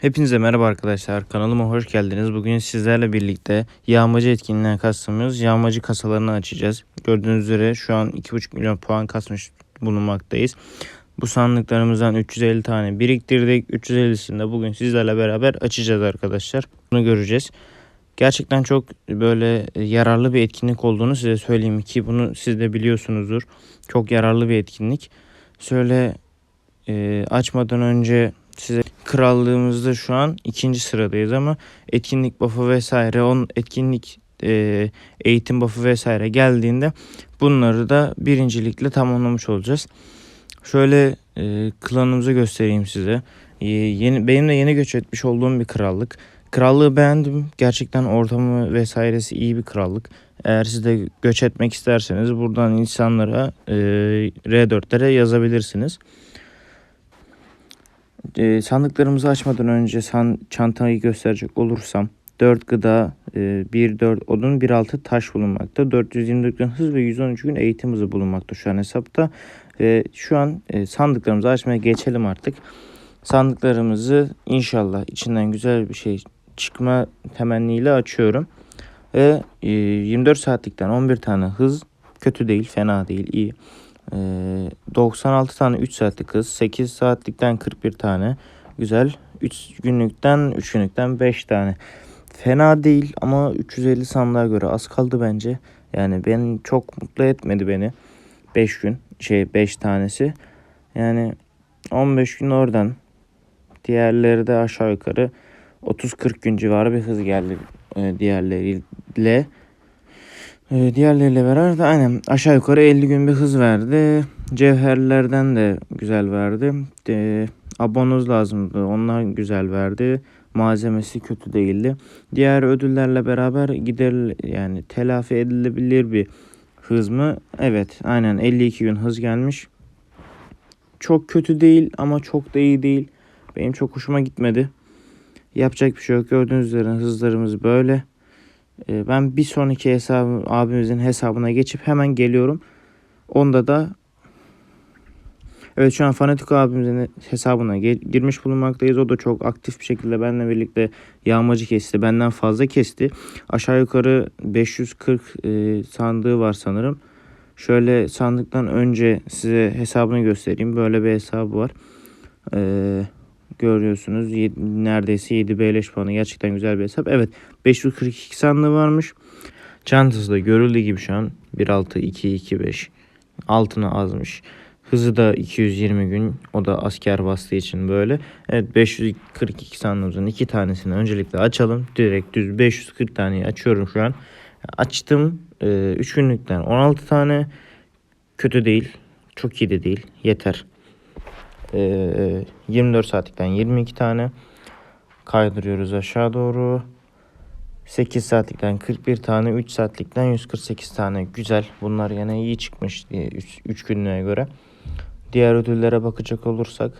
Hepinize merhaba arkadaşlar. Kanalıma hoş geldiniz. Bugün sizlerle birlikte yağmacı etkinliğine kastımız yağmacı kasalarını açacağız. Gördüğünüz üzere şu an 2,5 milyon puan kasmış bulunmaktayız. Bu sandıklarımızdan 350 tane biriktirdik. 350'sini de bugün sizlerle beraber açacağız arkadaşlar. Bunu göreceğiz. Gerçekten çok böyle yararlı bir etkinlik olduğunu size söyleyeyim ki bunu siz de biliyorsunuzdur. Çok yararlı bir etkinlik. Şöyle e, açmadan önce krallığımızda şu an ikinci sıradayız ama etkinlik buff'ı vesaire on etkinlik e, eğitim buff'ı vesaire geldiğinde bunları da birincilikle tamamlamış olacağız. Şöyle e, klanımızı göstereyim size. E, yeni benim de yeni göç etmiş olduğum bir krallık. Krallığı beğendim. Gerçekten ortamı vesairesi iyi bir krallık. Eğer siz de göç etmek isterseniz buradan insanlara e, R4'lere yazabilirsiniz. E, sandıklarımızı açmadan önce san, çantayı gösterecek olursam 4 gıda, e, 1 4 odun, 1 6 taş bulunmakta. 424 gün hız ve 113 gün eğitim hızı bulunmakta şu an hesapta. Ve şu an e, sandıklarımızı açmaya geçelim artık. Sandıklarımızı inşallah içinden güzel bir şey çıkma temenniyle açıyorum. Ve e, 24 saatlikten 11 tane hız kötü değil, fena değil, iyi. E, 96 tane 3 saatlik hız, 8 saatlikten 41 tane güzel. 3 günlükten 3 günlükten 5 tane. Fena değil ama 350 sandığa göre az kaldı bence. Yani beni çok mutlu etmedi beni. 5 gün şey 5 tanesi. Yani 15 gün oradan. Diğerleri de aşağı yukarı 30-40 gün civarı bir hız geldi e, diğerleriyle. E, diğerleriyle beraber de aynen aşağı yukarı 50 gün bir hız verdi. Cevherlerden de güzel verdi. E, abonoz lazımdı. Onlar güzel verdi. Malzemesi kötü değildi. Diğer ödüllerle beraber gider yani telafi edilebilir bir hız mı? Evet aynen 52 gün hız gelmiş. Çok kötü değil ama çok da iyi değil. Benim çok hoşuma gitmedi. Yapacak bir şey yok. Gördüğünüz üzere hızlarımız böyle. Ee, ben bir sonraki hesabı abimizin hesabına geçip hemen geliyorum. Onda da Evet şu an Fanatik abimizin hesabına girmiş bulunmaktayız. O da çok aktif bir şekilde benimle birlikte yağmacı kesti. Benden fazla kesti. Aşağı yukarı 540 e, sandığı var sanırım. Şöyle sandıktan önce size hesabını göstereyim. Böyle bir hesabı var. Ee, görüyorsunuz neredeyse 7 beleş puanı. Gerçekten güzel bir hesap. Evet 542 sandığı varmış. Çantası da görüldüğü gibi şu an 1.6 2 altına azmış. Hızı da 220 gün. O da asker bastığı için böyle. Evet 542 sandığımızın iki tanesini öncelikle açalım. Direkt düz 540 taneyi açıyorum şu an. Açtım. 3 günlükten 16 tane. Kötü değil. Çok iyi de değil. Yeter. 24 saatlikten 22 tane. Kaydırıyoruz aşağı doğru. 8 saatlikten 41 tane, 3 saatlikten 148 tane. Güzel. Bunlar yine iyi çıkmış 3 günlüğe göre. Diğer ödüllere bakacak olursak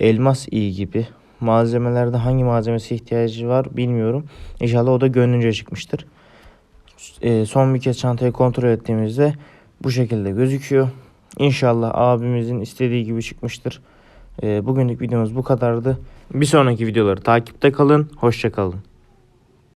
elmas iyi gibi. Malzemelerde hangi malzemesi ihtiyacı var bilmiyorum. İnşallah o da gönlünce çıkmıştır. E, son bir kez çantayı kontrol ettiğimizde bu şekilde gözüküyor. İnşallah abimizin istediği gibi çıkmıştır. E, bugünlük videomuz bu kadardı. Bir sonraki videoları takipte kalın. Hoşçakalın.